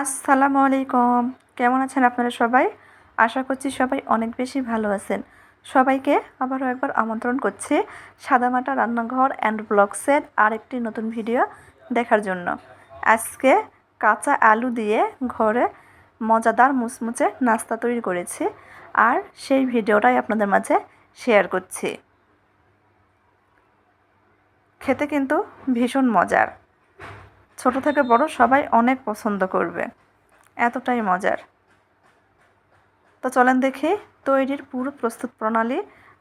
আসসালামু আলাইকুম। কেমন আছেন আপনারা সবাই? আশা করছি সবাই অনেক বেশি ভালো আছেন। সবাইকে আবারও একবার আমন্ত্রণ করছি সাদামাটা রান্নাঘর অ্যান্ড ব্লগসের আরেকটি নতুন ভিডিও দেখার জন্য। আজকে কাঁচা আলু দিয়ে ঘরে মজাদার মুচমুচে নাস্তা তৈরি করেছি আর সেই ভিডিওটাই আপনাদের মাঝে শেয়ার করছি। খেতে কিন্তু ভীষণ মজার। ছোট থেকে বড় সবাই অনেক পছন্দ করবে। এতটাই মজার। তো চলেন দেখি তৈরির পুরো প্রস্তুত প্রণালী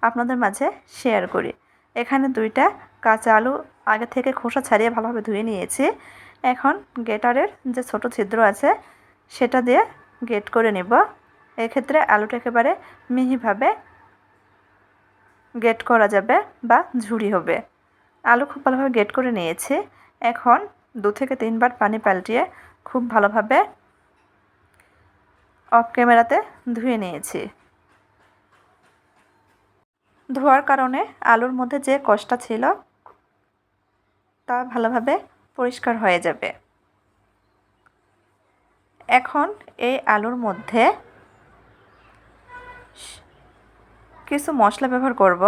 আপনাদের মাঝে শেয়ার করি। এখানে দুইটা কাঁচা আলু আগে থেকে খোসা ছাড়িয়ে ভালোভাবে ধুয়ে নিয়েছি। এখন গেটারের যে ছোট ছিদ্র আছে, সেটা দিয়ে গেট করে নেব। এক্ষেত্রে আলুটা একেবারে মিহিভাবে গেট করা যাবে বা ঝুড়ি হবে। আলু খুব ভালোভাবে গেট করে নিয়েছি। এখন দু থেকে তিনবার পানি পাল্টিয়ে খুব ভালোভাবে অফ ক্যামেরাতে ধুয়ে নিয়েছি। ধোয়ার কারণে আলুর মধ্যে যে কষ্টটা ছিল, তা ভালোভাবে পরিষ্কার হয়ে যাবে। এখন এই আলুর মধ্যে কিছু মশলা ব্যবহার করব।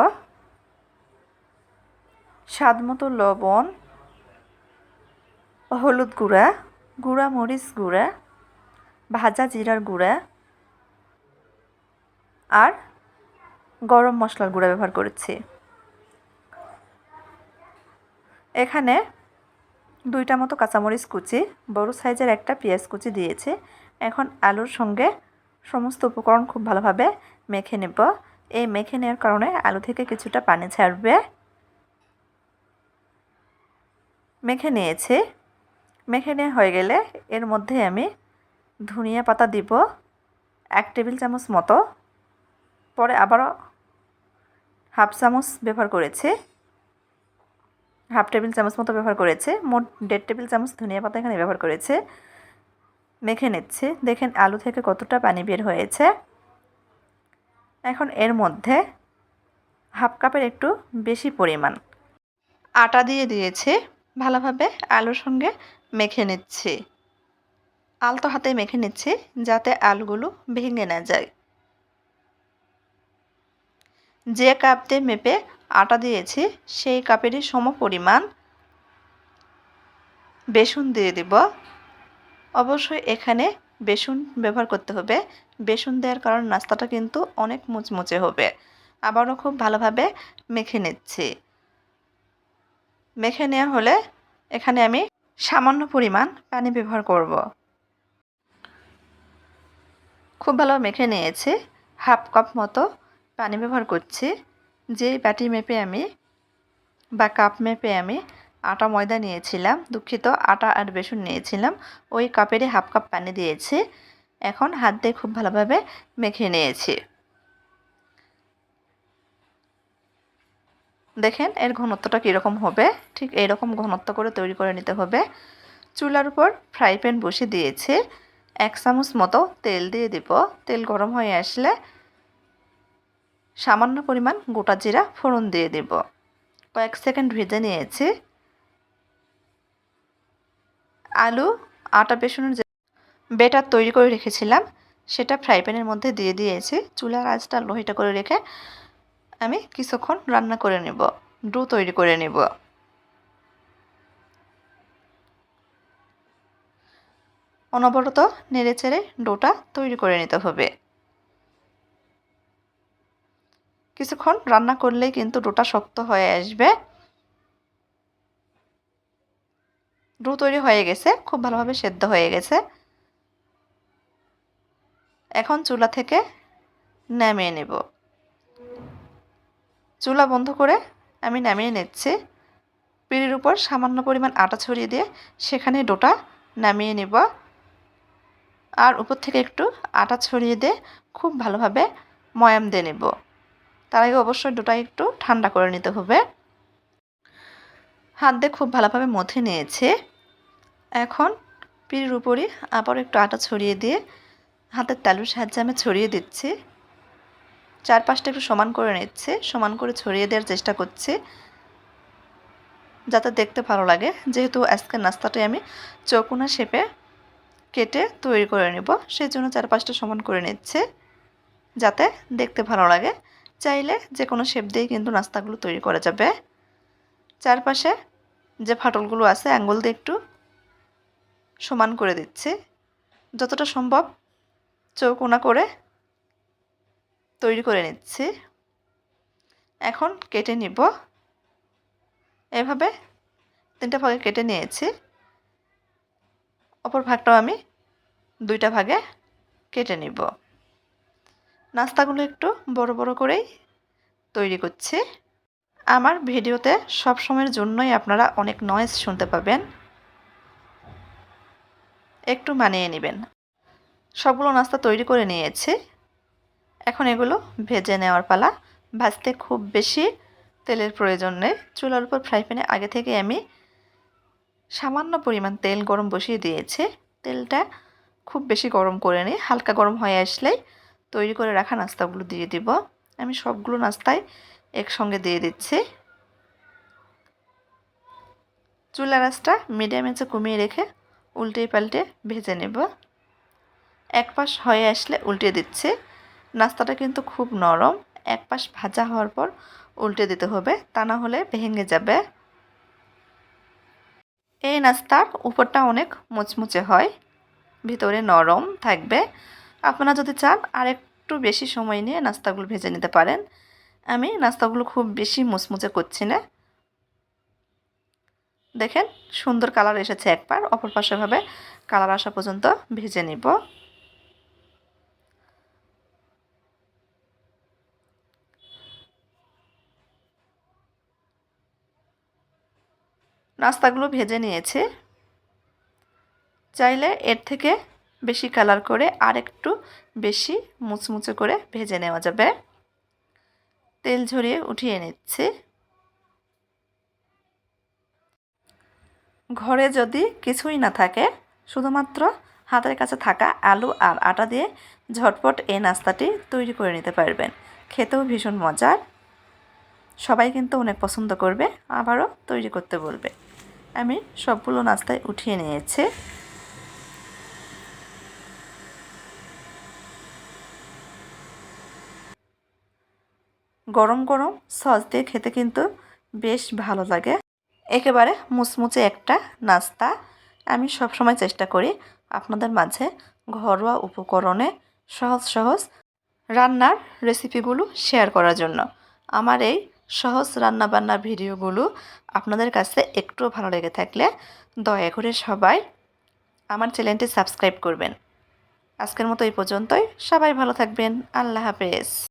স্বাদ মতো লবণ হলুদ গুঁড়া গুঁড়া মরিচ গুঁড়া, ভাজা জিরার গুঁড়া আর গরম মশলার গুঁড়া ব্যবহার করেছি। এখানে দুইটা মতো কাঁচামরিচ কুচি, বড় সাইজের একটা পেঁয়াজ কুচি দিয়েছি। এখন আলুর সঙ্গে সমস্ত উপকরণ খুব ভালোভাবে মেখে নেব। এই মেখে নেওয়ার কারণে আলু থেকে কিছুটা পানি ছাড়বে। মেখে নিয়েছি। মেখে নেওয়া হয়ে গেলে এর মধ্যে আমি ধনিয়া পাতা দিব, এক টেবিল চামচ মতো। পরে আবারও হাফ চামচ ব্যবহার করেছি। হাফ টেবিল চামচ মতো ব্যবহার করেছে। মোট দেড় টেবিল চামচ ধনিয়া পাতা এখানে ব্যবহার করেছে। মেখে নিচ্ছে। দেখেন আলু থেকে কতটা পানি বের হয়েছে। এখন এর মধ্যে হাফ কাপের একটু বেশি পরিমাণ। আটা দিয়ে দিয়েছে ভালোভাবে আলুর সঙ্গে। মেখে নিচ্ছি। আলতো হাতে মেখে নিচ্ছি যাতে আলগুলো ভেঙে না যায়। যে কাপ দিয়ে মেপে আটা দিয়েছি, সেই কাপেরই সম পরিমাণ বেসন দিয়ে দিব। অবশ্যই এখানে বেসন ব্যবহার করতে হবে। বেসন দেওয়ার কারণ নাস্তাটা কিন্তু অনেক মুচমুচে হবে। আবারও খুব ভালোভাবে মেখে নিচ্ছি। মেখে নেওয়া হলে এখানে আমি সামান্য পরিমাণ পানি ব্যবহার করব। খুব ভালো মেখে নিয়েছি। হাফ কাপ মতো পানি ব্যবহার করছি। যে বাটি মেপে আমি বা কাপ মেপে আমি আটা ময়দা নিয়েছিলাম, দুঃখিত, আটা আর বেসন নিয়েছিলাম, ওই কাপেরই হাফ কাপ পানি দিয়েছি। এখন হাত দিয়ে খুব ভালোভাবে মেখে নিয়েছি। দেখেন, এর ঘনত্বটা কীরকম হবে? ঠিক এইরকম ঘনত্ব করে তৈরি করে নিতে হবে। চুলার উপর ফ্রাই প্যান বসে দিয়েছে। এক চামচ মতো তেল দিয়ে দিব। তেল গরম হয়ে আসলে সামান্য পরিমাণ গোটা জিরা ফোড়ন দিয়ে দিব। কয়েক সেকেন্ড ভেজে নিয়েছি। আলু, আটা, বেসনের যে বেটার তৈরি করে রেখেছিলাম, সেটা ফ্রাই প্যানের মধ্যে দিয়ে দিয়েছি। চুলার আঁচটা লোহিটা করে রেখে আমি কিছুক্ষণ রান্না করে নেব, ডো তৈরি করে নেব। অনবরত নেড়ে চেড়ে ডোটা তৈরি করে নিতে হবে। কিছুক্ষণ রান্না করলেই কিন্তু ডোটা শক্ত হয়ে আসবে। ডো তৈরি হয়ে গেছে, খুব ভালোভাবে সেদ্ধ হয়ে গেছে। এখন চুলা থেকে নামিয়ে নেব। চুলা বন্ধ করে আমি নামিয়ে নিচ্ছি। পিড়ির উপর সামান্য পরিমাণ আটা ছড়িয়ে দিয়ে সেখানে ডোটা নামিয়ে নেব। আর উপর থেকে একটু আটা ছড়িয়ে দিয়ে খুব ভালোভাবে ময়াম দিয়ে নেব। তার আগে অবশ্যই ডোটা একটু ঠান্ডা করে নিতে হবে। হাত দিয়ে খুব ভালোভাবে মথে নিয়েছে। এখন পিড়ির উপরই আবার একটু আটা ছড়িয়ে দিয়ে হাতের তালুর সাহায্যে আমি ছড়িয়ে দিচ্ছি। চারপাশটা একটু সমান করে নিচ্ছে, সমান করে ছড়িয়ে দেওয়ার চেষ্টা করছি, যাতে দেখতে ভালো লাগে। যেহেতু আজকের নাস্তাটাই আমি চৌকুনা শেপে কেটে তৈরি করে নেব সেই জন্য চার পাঁচটা সমান করে নিচ্ছে, যাতে দেখতে ভালো লাগে। চাইলে যে কোনো শেপ দিয়েই কিন্তু নাস্তাগুলো তৈরি করা যাবে। চারপাশে যে ফাটলগুলো আছে আঙ্গুল দিয়ে একটু সমান করে দিচ্ছি। যতটা সম্ভব চৌকোনা করে তৈরি করে নিচ্ছি। এখন কেটে নিব। এভাবে তিনটা ভাগে কেটে নিয়েছি। অপর ভাগটাও আমি দুইটা ভাগে কেটে নিব। নাস্তাগুলো একটু বড় বড় করেই তৈরি করছি। আমার ভিডিওতে সব সময়ের জন্যই আপনারা অনেক নয়েজ শুনতে পাবেন। একটু মানিয়ে নেবেন। সবগুলো নাস্তা তৈরি করে নিয়েছি। এখন এগুলো ভেজে নেওয়ার পালা। ভাজতে খুব বেশি তেলের প্রয়োজন নেই। চুলার উপর ফ্রাই প্যানে আগে থেকে আমি সামান্য পরিমাণ তেল গরম বসিয়ে দিয়েছি। তেলটা খুব বেশি গরম করে নিই হালকা গরম হয়ে আসলেই তৈরি করে রাখা নাস্তাগুলো দিয়ে দিব। আমি সবগুলো নাস্তায় একসঙ্গে দিয়ে দিচ্ছি। চুলা রাসটা মিডিয়াম এঁচে কমিয়ে রেখে উল্টে পাল্টে ভেজে নেব। এক পাশ হয়ে আসলে উল্টে দিচ্ছি। নাস্তাটা কিন্তু খুব নরম। এক পাশ ভাজা হওয়ার পর উল্টে দিতে হবে, তা না হলে ভেঙে যাবে। এই নাস্তার উপরটা অনেক মুচমুচে হয়, ভিতরে নরম থাকবে। আপনারা যদি চান আর একটু বেশি সময় নিয়ে নাস্তাগুলো ভেজে নিতে পারেন। আমি নাস্তাগুলো খুব বেশি মুচমুচে করছি না। দেখেন সুন্দর কালার এসেছে একবার, অপর পাশেভাবে কালার আসা পর্যন্ত ভেজে নিব। নাস্তাগুলো ভেজে নিয়েছে। চাইলে এর থেকে বেশি কালার করে আর একটু বেশি মুচমুচে করে ভেজে নেওয়া যাবে। তেল ঝরিয়ে উঠিয়ে নিচ্ছে। ঘরে যদি কিছুই না থাকে, শুধুমাত্র হাতের কাছে থাকা আলু আর আটা দিয়ে ঝটপট এই নাস্তাটি তৈরি করে নিতে পারবেন। খেতেও ভীষণ মজার। সবাই কিন্তু অনেক পছন্দ করবে, আবারও তৈরি করতে বলবে। আমি সবগুলো নাস্তায় উঠিয়ে নিয়েছি। গরম গরম সস দিয়ে খেতে কিন্তু বেশ ভালো লাগে। একেবারে মুচমুচে একটা নাস্তা। আমি সবসময় চেষ্টা করি আপনাদের মাঝে ঘরোয়া উপকরণে সহজ সহজ রান্নার রেসিপিগুলো শেয়ার করার জন্য। আমার এই সহজ রান্নাবান্নার ভিডিওগুলো আপনাদের কাছে একটু ভালো লেগে থাকলে দয়া করে সবাই আমার চ্যানেলটি সাবস্ক্রাইব করবেন। আজকের মতো এই পর্যন্তই। সবাই ভালো থাকবেন। আল্লাহ হাফেজ।